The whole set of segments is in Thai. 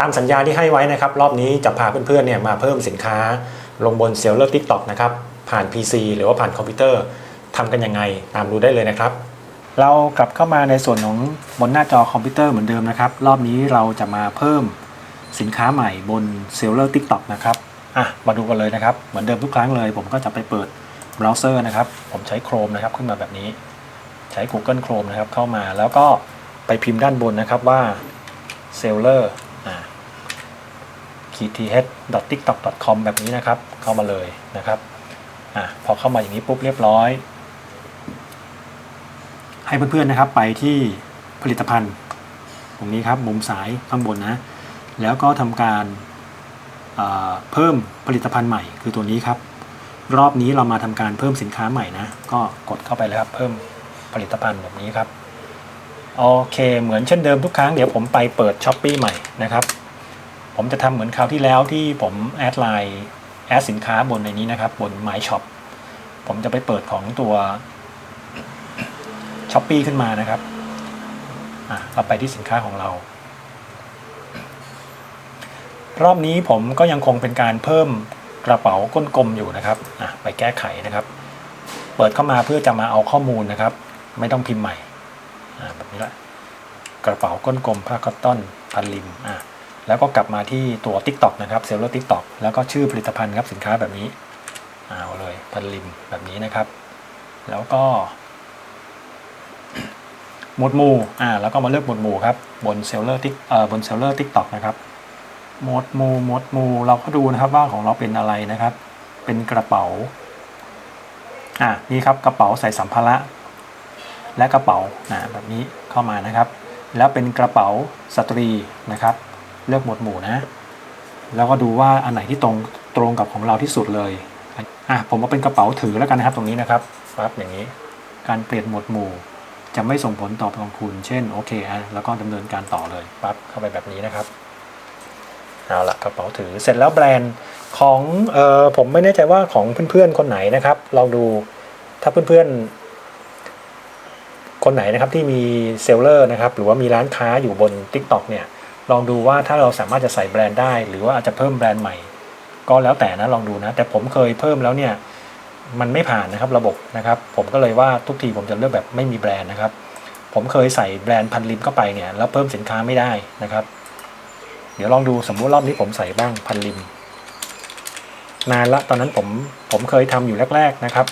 ตามสัญญาที่ให้ไว้นะครับ รอบนี้จะพาเพื่อนๆเนี่ยมาเพิ่มสินค้าลงบนเซลเลอร์ TikTok นะครับ ผ่าน PC หรือว่าผ่านคอมพิวเตอร์ทำกันยังไงตามดูได้เลยนะครับ เรากลับเข้ามาในส่วนของบนหน้าจอคอมพิวเตอร์เหมือนเดิมนะครับ รอบนี้เราจะมาเพิ่มสินค้าใหม่บนเซลเลอร์ TikTok นะครับอะมาดูกันเลยนะครับ เหมือนเดิมทุกครั้งเลย ผมก็จะไปเปิดเบราว์เซอร์นะครับ ผมใช้ Chrome นะครับขึ้นมาแบบนี้ ใช้ Google Chrome นะครับเข้ามาแล้วก็ไปพิมพ์ด้านบนนะครับว่า seller อ่า kth.tiktok.com แบบนี้นะครับ เข้ามาเลยนะครับอะพอเข้ามาอย่างนี้ปุ๊บเรียบร้อย ให้เพื่อนๆนะครับไปที่ผลิตภัณฑ์ตรงนี้ครับมุมซ้ายข้างบนนะ แล้วก็ทำการเอ่อเพิ่มผลิตภัณฑ์ใหม่คือตัวนี้ครับ รอบนี้เรามาทำการเพิ่มสินค้าใหม่นะ ก็กดเข้าไปเลยครับ เพิ่มผลิตภัณฑ์แบบนี้ครับโอเค เหมือนเช่นเดิมทุกครั้งเดี๋ยวผมไปเปิดช้อปปีใหม่นะครับ ผมจะทำเหมือนคราวที่แล้วที่ผมแอดไลน์แอดสินค้าบนในนี้นะครับ บน My Shop ผมจะไปเปิดของตัวช้อปปีขึ้นมานะครับเราไปที่สินค้าของเรา รอบนี้ผมก็ยังคงเป็นการเพิ่มกระเป๋าก้นกลมอยู่นะครับไปแก้ไขนะครับ เปิดเข้ามาเพื่อจะมาเอาข้อมูลนะครับ ไม่ต้องพิมพ์ใหม่แบบนี้แหละกระเป๋าก้นกลมผ้าคอตตอนพันริมอะ แล้วก็กลับมาที่ตัว TikTok นะครับเซลล์ TikTok แล้วก็ชื่อผลิตภัณฑ์ครับสินค้าแบบนี้เอาเลยพันริมแบบนี้นะครับ แล้วก็หมวดหมู่อ่าแล้วก็มาเลือกหมวดหมู่ครับบนเซลเลอร์ทิกเอ่อบนเซลเลอร์ทิกตอกนะครับหมวดหมู่หมวดหมู่เราก็ดูนะครับว่าของเราเป็นอะไรนะครับ เป็นกระเป๋าอ่านี่ครับกระเป๋าใส่สัมภาระและกระเป๋าอ่าแบบนี้เข้ามานะครับ แล้วเป็นกระเป๋าสตรีนะครับ เลือกหมวดหมู่นะ แล้วก็ดูว่าอันไหนที่ตรงตรงกับของเราที่สุดเลยอะผมเอาเป็นกระเป๋าถือแล้วกันนะครับตรงนี้นะครับปั๊บอย่างนี้ การเปลี่ยนหมวดหมู่ จะไม่ส่งผลต่อกองคุณ เช่นโอเคอะแล้วก็ดำเนินการต่อเลยปั๊บเข้าไปแบบนี้นะครับเอาละกระเป๋าถือเสร็จแล้วแบรนด์ของเออผมไม่แน่ใจว่าของเพื่อนๆคนไหนนะครับลองดูถ้าเพื่อนๆคนไหนนะครับที่มีเซลเลอร์นะครับหรือว่ามีร้านค้าอยู่บน TikTok เนี่ย ลองดูว่าถ้าเราสามารถจะใส่แบรนด์ได้ หรือว่าอาจจะเพิ่มแบรนด์ใหม่ ก็แล้วแต่นะลองดูนะ แต่ผมเคยเพิ่มแล้วเนี่ยมันไม่ผ่านนะครับระบบนะครับ ผมก็เลยว่าทุกทีผมจะเลือกแบบไม่มีแบรนด์นะครับ ผมเคยใส่แบรนด์พันลิมเข้าไปเนี่ยแล้วเพิ่มสินค้าไม่ได้นะครับ เดี๋ยวลองดูสมมุติรอบนี้ผมใส่บ้างพันลิมนานละตอนนั้นผมผมเคยทำอยู่แรก ๆนะครับ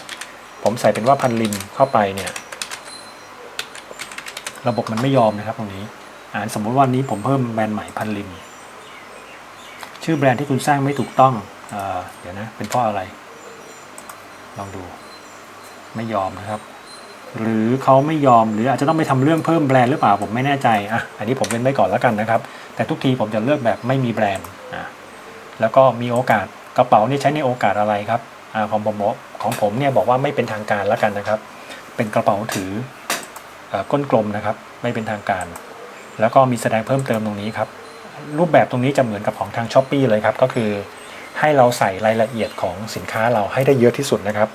ผมใส่เป็นว่าพันลิมเข้าไปเนี่ย ระบบมันไม่ยอมนะครับตรงนี้ สมมติว่านี้ผมเพิ่มแบรนด์ใหม่พันลิม ชื่อแบรนด์ที่คุณสร้างไม่ถูกต้องเอเดี๋ยวนะ เป็นเพราะอะไร ลองดู ไม่ยอมนะครับ หรือเขาไม่ยอมหรืออาจจะต้องไปทำเรื่องเพิ่มแบรนด์หรือเปล่าผมไม่แน่ใจอะอันนี้ผมเป็นไว้ก่อนแล้วกันนะครับ แต่ทุกทีผมจะเลือกแบบไม่มีแบรนด์อะแล้วก็มีโอกาสกระเป๋านี่ใช้ในโอกาสอะไรครับอของผมบของผมเนี่ยบอกว่าไม่เป็นทางการแล้วกันนะครับ เป็นกระเป๋าถืออก้นกลมนะครับ ไม่เป็นทางการ แล้วก็มีแสดงเพิ่มเติมตรงนี้ครับ รูปแบบตรงนี้จะเหมือนกับของทางช้อปปีเลยครับ ก็คือให้เราใส่รายละเอียดของสินค้าเราให้ได้เยอะที่สุดนะครับ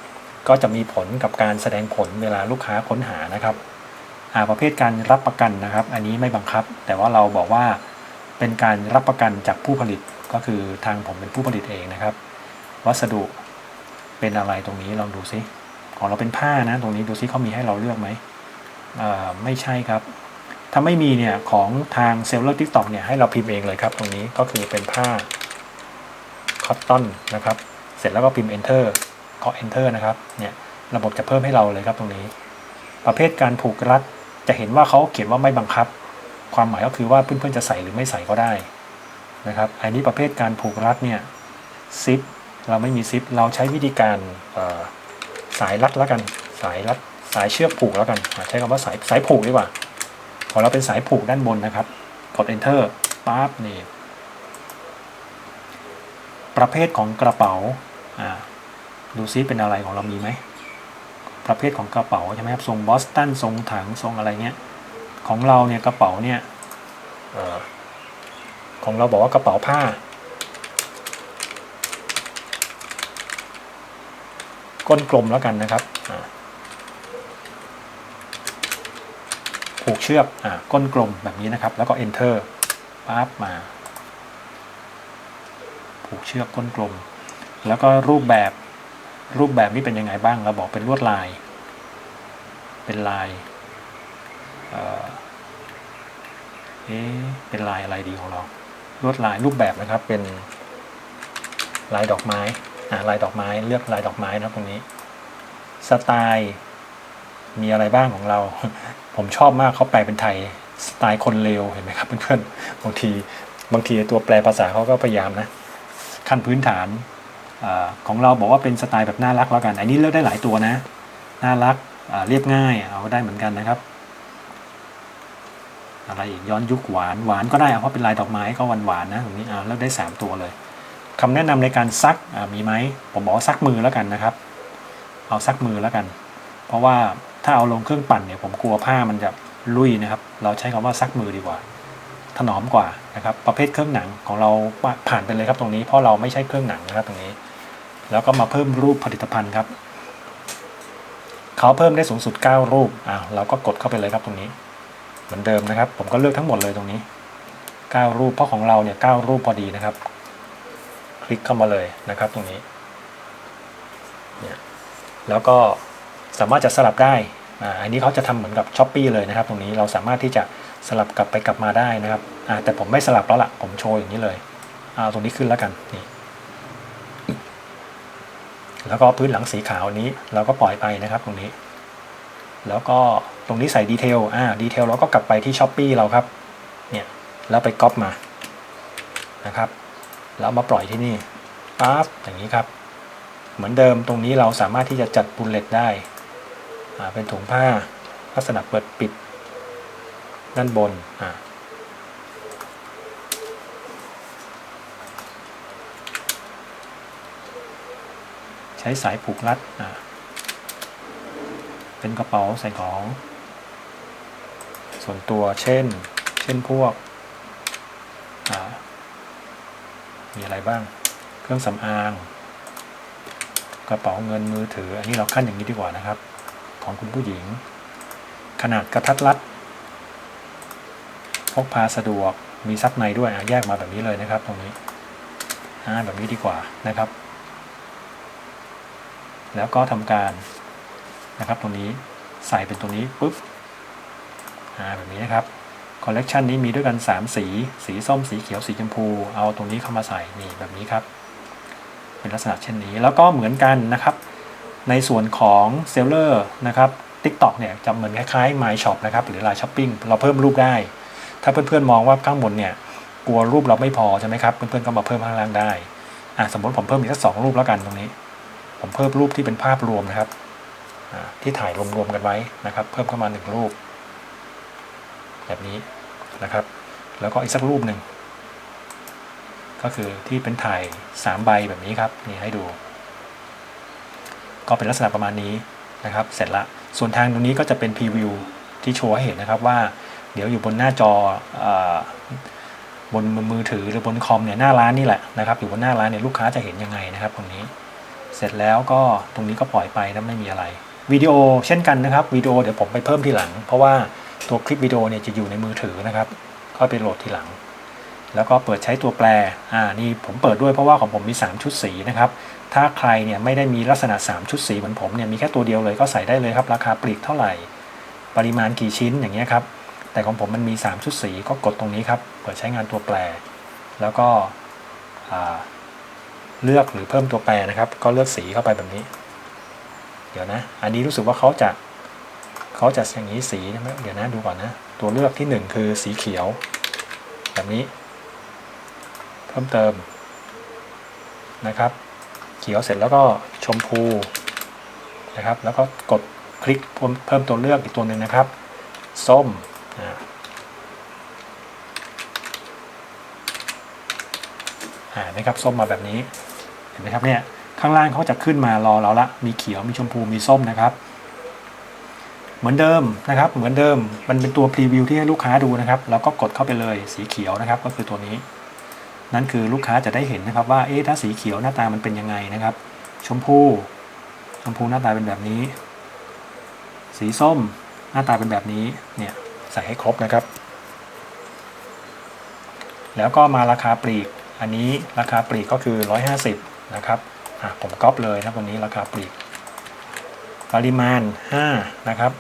ก็จะมีผลกับการแสดงผลเวลาลูกค้าค้นหานะครับอาประเภทการรับประกันนะครับ อันนี้ไม่บังคับ แต่ว่าเราบอกว่าเป็นการรับประกันจากผู้ผลิตก็คือทางผมเป็นผู้ผลิตเองนะครับ วัสดุเป็นอะไรตรงนี้ลองดูซิของเราเป็นผ้านะ ตรงนี้ดูซิเขามีให้เราเลือกไหมไม่ใช่ครับ ถ้าไม่มีเนี่ยของทางเซลล์ทิกตอกเนี่ยให้เราพิมพ์เองเลยครับ ตรงนี้ก็คือเป็นผ้าคอตตอนนะครับ เสร็จแล้วก็พิมพ์ enter เคาะ enter นะครับ เนี่ยระบบจะเพิ่มให้เราเลยครับตรงนี้ ประเภทการผูกรัดจะเห็นว่าเขาเขียนว่าไม่บังคับ ความหมายก็คือว่าเพื่อนๆจะใส่หรือไม่ใส่ก็ได้นะครับ อันนี้ประเภทการผูกรัดเนี่ยซิปเราไม่มีซิปเราใช้วิธีการสายรัดแล้วกัน สายรัดสายเชือกผูกแล้วกัน ใช้คำว่าสายสายผูกดีกว่า ของเราเป็นสายผูกด้านบนนะครับ กด enter ปั๊บนี่ ประเภทของกระเป๋า อ่า ดูซิเป็นอะไรของเรามีไหม ประเภทของกระเป๋าใช่ไหมครับ ทรงบอสตัน ทรงถัง ทรงอะไรเงี้ย ของเราเนี่ยกระเป๋าเนี่ยอของเราบอกว่ากระเป๋าผ้า ก้นกลมแล้วกันนะครับอ่า ผูกเชือกอ่าก้นกลมแบบนี้นะครับ แล้วก็ enter ปั๊บมา ผูกเชือกก้นกลม แล้วก็รูปแบบรูปแบบนี้เป็นยังไงบ้างเราบอกเป็นลวดลาย เป็นลายเออเอ๊เป็นลายอะไรดีของเรา ลวดลายรูปแบบนะครับเป็นลายดอกไม้อ่าลายดอกไม้เลือกลายดอกไม้นะตรงนี้ สไตล์ มีอะไรบ้างของเรา ผมชอบมากเขาแปลเป็นไทยสไตล์คนเลวเห็นไหมครับเพื่อนๆบางทีบางทีตัวแปลภาษาเขาก็พยายามนะขั้นพื้นฐานอของเราบอกว่าเป็นสไตล์แบบน่ารักแล้วกัน อันนี้เลือกได้หลายตัวนะ น่ารักเรียบง่ายเอาได้เหมือนกันนะครับ อะไรอีกย้อนยุคหวานหวานก็ได้เพราะเป็นลายดอกไม้ก็หวานหวานนะตรงนี้เอาเลือกได้ 3 ตัวเลยคำแนะนำในการซักมีไหมผมบอกซักมือแล้วกันนะครับ เอาซักมือแล้วกัน เพราะว่า ถ้าเอาลงเครื่องปั่นเนี่ยผมกลัวผ้ามันจะลุยนะครับ เราใช้คำว่าซักมือดีกว่า ถนอมกว่านะครับ ประเภทเครื่องหนังของเราผ่านไปเลยครับตรงนี้เพราะเราไม่ใช่เครื่องหนังนะครับตรงนี้ แล้วก็มาเพิ่มรูปผลิตภัณฑ์ครับเขาเพิ่มได้สูงสุด 9 รูปอ่าเราก็กดเข้าไปเลยครับตรงนี้ เหมือนเดิมนะครับ ผมก็เลือกทั้งหมดเลยตรงนี้ 9 รูปเพราะของเราเนี่ย9รูปพอดีนะครับ คลิกเข้ามาเลยนะครับตรงนี้เนี่ยแล้วก็ สามารถจะสลับได้อ่าอันนี้เขาจะทำเหมือนกับช้อปปีเลยนะครับ ตรงนี้เราสามารถที่จะสลับกลับไปกลับมาได้นะครับอ่าแต่ผมไม่สลับแล้วล่ะผมโชว์อย่างนี้เลยเอาตรงนี้ขึ้นแล้วกันนี่แล้วก็พื้นหลังสีขาวนี้เราก็ปล่อยไปนะครับตรงนี้ แล้วก็ตรงนี้ใส่ดีเทลอ่าดีเทลเราก็กลับไปที่ช้อปปีเราครับเนี่ยแล้วไปก๊อปมานะครับแล้วมาปล่อยที่นี่ปั๊บอย่างนี้ครับ เหมือนเดิมตรงนี้เราสามารถที่จะจัดบุลเลตได้ เป็นถุงผ้าลักษณะเปิดปิด ด้านบนอ่าใช้สายผูกรัดอ่าเป็นกระเป๋าใส่ของ ส่วนตัวเช่น เช่นพวกมีอะไรบ้าง เครื่องสำอาง กระเป๋าเงินมือถือ อันนี้เราขั้นอย่างนี้ดีกว่านะครับ ของคุณผู้หญิง ขนาดกระทัดรัดพกพาสะดวกมีซับในด้วยแยกมาแบบนี้เลยนะครับ ตรงนี้อ่าแบบนี้ดีกว่านะครับ แล้วก็ทำการนะครับตรงนี้ใส่เป็นตัวนี้ปุ๊บอ่าแบบนี้นะครับคอลเลกชันนี้มีด้วยกัน 3 สี สีส้ม สีเขียว สีชมพู เอาตรงนี้เข้ามาใส่ นี่แบบนี้ครับ เป็นลักษณะเช่นนี้ แล้วก็เหมือนกันนะครับ ในส่วนของเซลเลอร์นะครับ TikTok เนี่ยจะเหมือนคล้ายๆ My Shop นะครับหรือ Line Shopping เราเพิ่มรูปได้ ถ้าเพื่อนๆมองว่าข้างบนเนี่ยกลัวรูปเราไม่พอใช่ไหมครับเพื่อนๆก็มาเพิ่มข้างล่างได้อะสมมติผมเพิ่มอีกสักสองรูปแล้วกันตรงนี้ ผมเพิ่มรูปที่เป็นภาพรวมนะครับที่ถ่ายรวมๆกันไว้นะครับ เพิ่มเข้ามาหนึ่งรูป แบบนี้นะครับ แล้วก็อีกสักรูปหนึ่งก็คือที่เป็นถ่าย3ใบแบบนี้ครับนี่ให้ดู ก็เป็นลักษณะประมาณนี้นะครับ เสร็จละ ส่วนทางตรงนี้ก็จะเป็นพรีวิวที่โชว์ให้เห็นนะครับว่าเดี๋ยวอยู่บนหน้าจอบนมือถือหรือบนคอมเนี่ยหน้าร้านนี่แหละนะครับอยู่บนหน้าร้านเนี่ยลูกค้าจะเห็นยังไงนะครับตรงนี้เสร็จแล้วก็ตรงนี้ก็ปล่อยไปนะไม่มีอะไรวิดีโอเช่นกันนะครับวิดีโอเดี๋ยวผมไปเพิ่มทีหลัง เพราะว่าตัวคลิปวิดีโอเนี่ยจะอยู่ในมือถือนะครับก็ไปโหลดทีหลัง แล้วก็เปิดใช้ตัวแปรอ่านี่ผมเปิดด้วยเพราะว่าของผมมี 3 ชุดสีนะครับ ถ้าใครเนี่ยไม่ได้มีลักษณะ 3 ชุดสีเหมือนผมเนี่ยมีแค่ตัวเดียวเลยก็ใส่ได้เลยครับ ราคาปลีกเท่าไหร่ ปริมาณกี่ชิ้นอย่างเงี้ยครับ แต่ของผมมันมี 3 ชุดสีก็กดตรงนี้ครับ เปิดใช้งานตัวแปร แล้วก็เลือกหรือเพิ่มตัวแปรนะครับ ก็เลือกสีเข้าไปแบบนี้ เดี๋ยวนะ อันนี้รู้สึกว่าเขาจะเขาจะอย่างนี้สีนะเดี๋ยวนะดูก่อนนะ ตัวเลือกที่ 1 คือสีเขียว แบบนี้ เพิ่มเติมนะครับ เขียวเสร็จแล้วก็ชมพูนะครับ แล้วก็กดคลิกเพิ่มตัวเลือกอีกตัวหนึ่งนะครับ ส้มอ่านะครับส้มมาแบบนี้เห็นไหมครับเนี่ยข้างล่างเขาจะขึ้นมารอเราละมีเขียวมีชมพูมีส้มนะครับ เหมือนเดิมนะครับ เหมือนเดิมมันเป็นตัวพรีวิวที่ให้ลูกค้าดูนะครับเราก็กดเข้าไปเลยสีเขียวนะครับ ก็คือตัวนี้ นั่นคือลูกค้าจะได้เห็นนะครับว่าเอ๊ะถ้าสีเขียวหน้าตามันเป็นยังไงนะครับ ชมพูชมพูหน้าตาเป็นแบบนี้ สีส้มหน้าตาเป็นแบบนี้เนี่ยใส่ให้ครบนะครับ แล้วก็มาราคาปลีก อันนี้ราคาปลีกก็คือ 150 นะครับอะผมก๊อปเลยนะตรงนี้ราคาปลีก ปริมาณ 5 นะครับ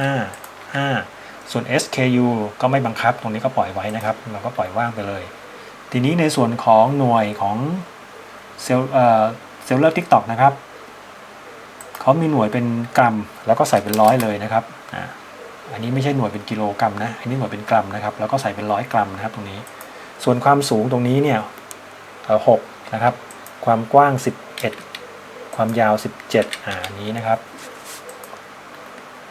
5 5 ส่วน SKU ก็ไม่บังคับตรงนี้ก็ปล่อยไว้นะครับ เราก็ปล่อยว่างไปเลย ทีนี้ในส่วนของหน่วยของเซลเอ่อเซลเลอร์ทิกตอกนะครับเขามีหน่วยเป็นกรัม แล้วก็ใส่เป็นร้อยเลยนะครับอันนี้ไม่ใช่หน่วยเป็นกิโลกรัมนะอันนี้หน่วยเป็นกรัมนะครับ แล้วก็ใส่เป็นร้อยกรัมนะครับตรงนี้ ส่วนความสูงตรงนี้เนี่ยเอ่อหกนะครับ ความกว้าง 11 ความยาว 17อ่าอันนี้นะครับ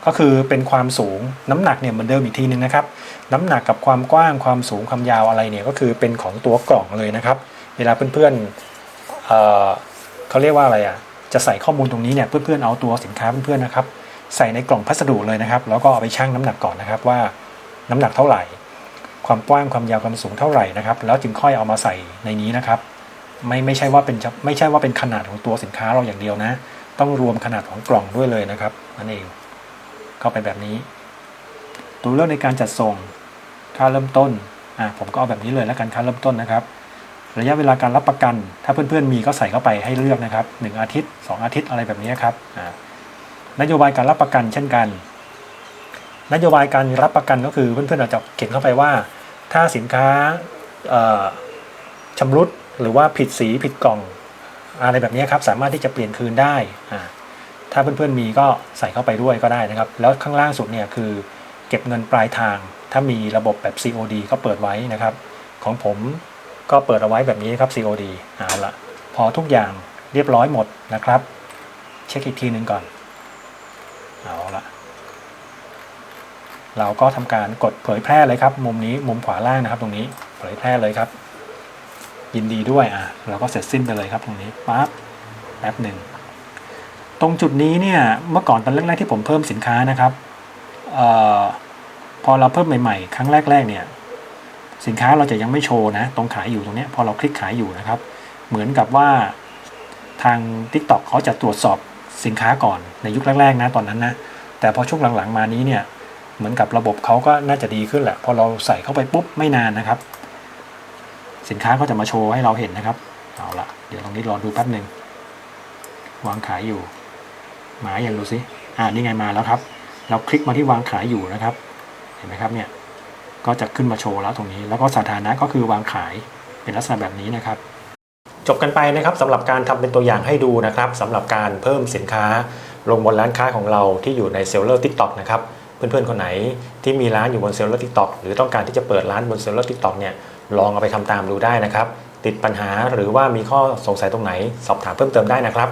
ก็คือเป็นความสูงน้ำหนักเนี่ยเหมือนเดิมอีกทีนึงนะครับน้ำหนักกับความกว้างความสูงความยาวอะไรเนี่ยก็คือเป็นของตัวกล่องเลยนะครับ เวลาเพื่อนๆเอ่อเขาเรียกว่าอะไรอะจะใส่ข้อมูลตรงนี้เนี่ยเพื่อนๆเอาตัวสินค้าเพื่อนๆนะครับใส่ในกล่องพัสดุเลยนะครับ แล้วก็เอาไปชั่งน้ำหนักก่อนนะครับว่าน้ำหนักเท่าไหร่ ความกว้างความยาวความสูงเท่าไหร่นะครับ แล้วจึงค่อยเอามาใส่ในนี้นะครับ ไม่ไม่ใช่ว่าเป็นไม่ใช่ว่าเป็นขนาดของตัวสินค้าเราอย่างเดียวนะ ต้องรวมขนาดของกล่องด้วยเลยนะครับนั่นเอง เข้าไปแบบนี้ ตัวเลือกในการจัดส่ง ค่าเริ่มต้นอะผมก็เอาแบบนี้เลยแล้วกันค่าเริ่มต้นนะครับ ระยะเวลาการรับประกัน ถ้าเพื่อนๆมีก็ใส่เข้าไปให้เลือกนะครับหนึ่งอาทิตย์สองอาทิตย์อะไรแบบนี้ครับอ่านโยบายการรับประกันเช่นกัน นโยบายการรับประกันก็คือเพื่อนๆอาจจะเขียนเข้าไปว่า ถ้าสินค้าชำรุดหรือว่าผิดสีผิดกล่องอะไรแบบนี้ครับสามารถที่จะเปลี่ยนคืนได้อ่า ถ้าเพื่อนๆมีก็ใส่เข้าไปด้วยก็ได้นะครับ แล้วข้างล่างสุดเนี่ยคือ เก็บเงินปลายทาง ถ้ามีระบบแบบ COD ก็เปิดไว้นะครับ ของผมก็เปิดเอาไว้แบบนี้ครับ COD เอาละพอทุกอย่างเรียบร้อยหมดนะครับ เช็คอีกทีหนึ่งก่อน เอาละเราก็ทำการกดเผยแพร่เลยครับ มุมนี้มุมขวาล่างนะครับ ตรงนี้เผยแพร่เลยครับ ยินดีด้วยอะเราก็เสร็จสิ้นไปเลยครับตรงนี้ปั๊บแป๊บหนึ่ง ตรงจุดนี้เนี่ยเมื่อก่อนตอนแรกๆที่ผมเพิ่มสินค้านะครับออพอเราเพิ่มใหม่ๆ ครั้งแรกๆเนี่ยสินค้าเราจะยังไม่โชว์นะตรงขายอยู่ตรงเนี้ยพอเราคลิกขายอยู่นะครับ เหมือนกับว่าทาง TikTok เขาจะตรวจสอบสินค้าก่อนในยุคแรกๆนะตอนนั้นนะแต่พอช่วงหลังๆมานี้เนี่ยเหมือนกับระบบเขาก็น่าจะดีขึ้นแหละพอเราใส่เข้าไปปุ๊บไม่นานนะครับ สินค้าก็จะมาโชว์ให้เราเห็นนะครับเอาละเดี๋ยวตรงนี้รอดูแป๊บหนึ่งวางขายอยู่ หมาอย่างดูสิอ่านี่ไงมาแล้วครับ เราคลิกมาที่วางขายอยู่นะครับ เห็นไหมครับเนี่ยก็จะขึ้นมาโชว์แล้วตรงนี้ แล้วก็สถานะก็คือวางขายเป็นลักษณะแบบนี้นะครับ จบกันไปนะครับสำหรับการทำเป็นตัวอย่างให้ดูนะครับสำหรับการเพิ่มสินค้าลงบนร้านค้าของเราที่อยู่ในเซลเลอร์ทิกตอกนะครับเพื่อนๆคนไหนที่มีร้านอยู่บนเซลเลอร์ทิกตอกหรือต้องการที่จะเปิดร้านบนเซลเลอร์ทิกตอกเนี่ยลองเอาไปทำตามดูได้นะครับ ติดปัญหาหรือว่ามีข้อสงสัยตรงไหน สอบถามเพิ่มเติมได้นะครับ